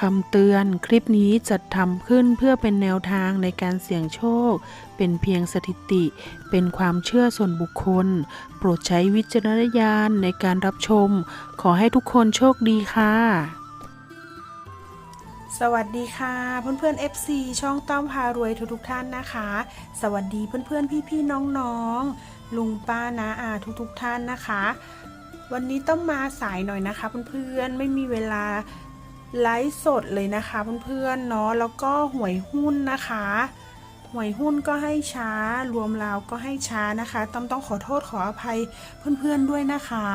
คำเตือนคลิปนี้จัดทำขึ้นเพื่อเป็นแนวทางในการเสี่ยงโชค เป็นเพียงสถิติ เป็นความเชื่อส่วนบุคคล โปรดใช้วิจารณญาณในการรับชม ขอให้ทุกคนโชคดีค่ะ สวัสดีค่ะ เพื่อนๆ FC ช่องต้อมพารวยทุกๆท่านนะคะ สวัสดีเพื่อนๆพี่ๆน้องๆลุงป้านาอาทุกๆท่านนะคะ วันนี้ต้องมาสายหน่อยนะคะเพื่อนๆไม่มีเวลา ไลฟ์สดเลยนะคะเพื่อนๆเนาะแล้วก็หวยหุ้นนะคะหวยหุ้นก็ให้ช้ารวมราวก็ให้ช้านะคะต้องต้องขอโทษขออภัยเพื่อนๆด้วยนะคะ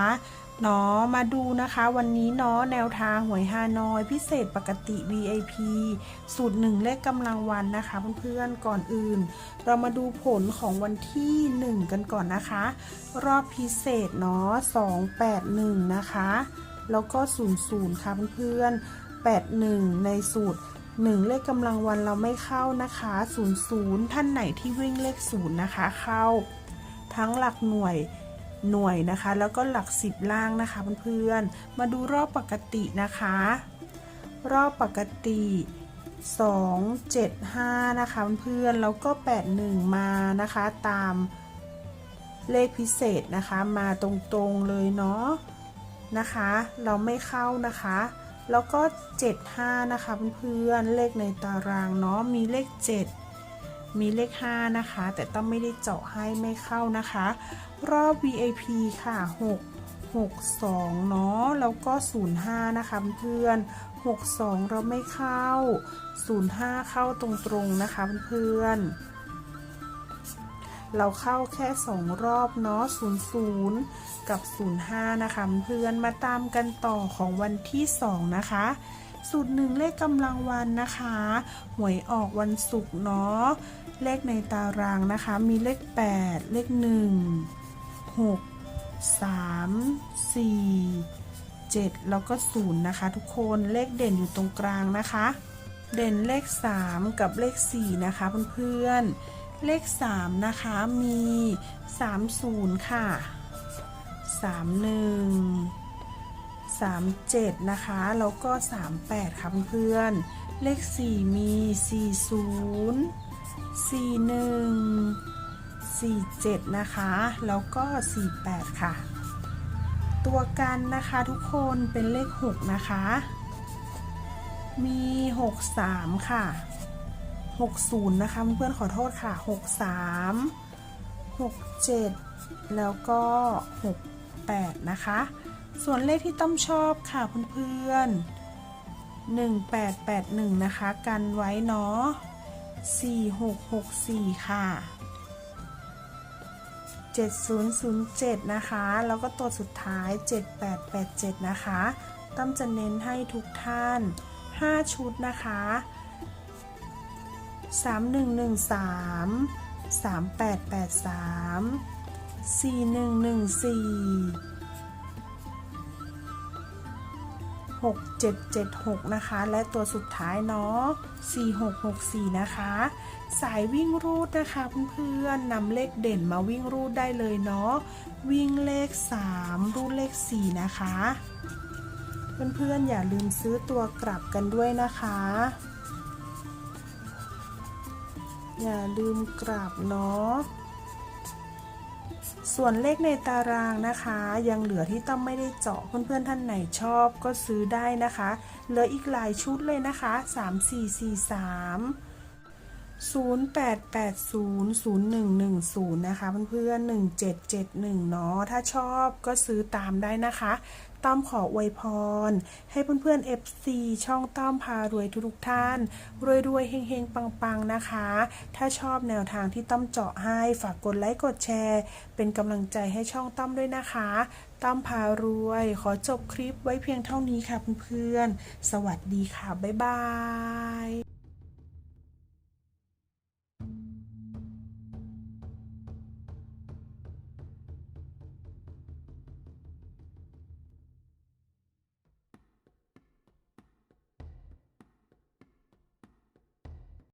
เนาะมาดูนะคะวันนี้เนาะแนวทางหวยฮานอยพิเศษปกติ VIP สูตรหนึ่งเลขกำลังวันนะคะเพื่อนๆก่อนอื่น เรามาดูผลของวันที่ 1 กันก่อนนะคะ รอบพิเศษเนาะ281 นะคะ แล้วก็ 00 ค่ะเพื่อนๆ 81 ในสูตร 1 เลขกำลังวันเราไม่เข้านะคะ 00 ท่านไหนที่วิ่งเลข 0 นะคะ เข้า ทั้งหลักหน่วยหน่วยนะคะ แล้วก็หลักสิบล่างนะคะเพื่อนๆ มาดูรอบปกตินะคะ รอบปกติ 2 7 5 นะคะเพื่อนๆ แล้วก็ 81 มานะคะตามเลขพิเศษนะคะ มาตรงๆเลยเนาะ นะคะ เราไม่เข้านะคะ แล้วก็ 75 นะคะเพื่อนๆเลขในตารางเนาะมีเลข 7 มีเลข 5 นะคะ แต่ต้องไม่ได้เจาะให้ไม่เข้านะคะ รอบ VIP ค่ะ 6 62 เนาะ แล้วก็ 05 นะคะเพื่อน62 เราไม่เข้า 05 เข้าตรงๆนะคะเพื่อนๆ เราเข้าแค่ 2 รอบเนาะ00 กับ 05 นะคะเพื่อนมาตามกันต่อของวันที่ 2 นะคะสูตรหนึ่งเลขกำลังวันนะคะ หวยออกวันศุกร์เนาะเลขในตารางนะคะ มีเลข 8 เลข 1 6 3 4 7 แล้วก็0นะคะ ทุกคนเลขเด่นอยู่ตรงกลางนะคะ เด่นเลข 3 กับเลข 4 นะคะเพื่อนๆ เลข 3 นะคะมี 30 ค่ะ 31 37 นะคะ แล้วก็ 38 ค่ะเพื่อนเลข 4 มี 40 41 47 นะคะ แล้วก็ 48 ค่ะ ตัวกันนะคะทุกคนเป็นเลข 6 นะคะ มี 63 ค่ะ 60 นะคะเพื่อนๆขอโทษค่ะ 63 67 แล้วก็ 68 นะคะ ส่วนเลขที่ต้อมชอบค่ะเพื่อนๆ1881 นะคะ กันไว้เนาะ4664 ค่ะ 7007 นะคะ แล้วก็ตัวสุดท้าย 7887 นะคะต้อมจะเน้นให้ทุกท่าน 5 ชุดนะคะ 3113 3883 4114 6776 นะคะ และตัวสุดท้ายเนาะ 4664 นะคะ สายวิ่งรูดนะคะเพื่อนๆนำเลขเด่นมาวิ่งรูดได้เลยเนาะ วิ่งเลข 3 รูดเลข 4 นะคะ เพื่อนๆอย่าลืมซื้อตัวกลับกันด้วยนะคะ อย่าลืมกลับเนาะส่วนเลขในตารางนะคะ ยังเหลือที่ต้องไม่ได้เจาะเพื่อนๆท่านไหนชอบก็ซื้อได้นะคะ เหลืออีกหลายชุดเลยนะคะ 3 4 4 3 08800110 นะคะเพื่อนๆ1771 เนาะถ้าชอบก็ซื้อตามได้นะคะต้อมขออวยพร ให้เพื่อนๆ FC ช่องต้อมพารวยทุกๆท่าน รวยๆเฮงๆ ปังๆ นะคะ ถ้าชอบแนวทางที่ต้อมเจาะให้ ฝากกดไลค์กดแชร์ เป็นกำลังใจให้ช่องต้อมด้วยนะคะต้อมพารวย ขอจบคลิปไว้เพียงเท่านี้ค่ะเพื่อนๆ สวัสดีค่ะ บ๊ายบาย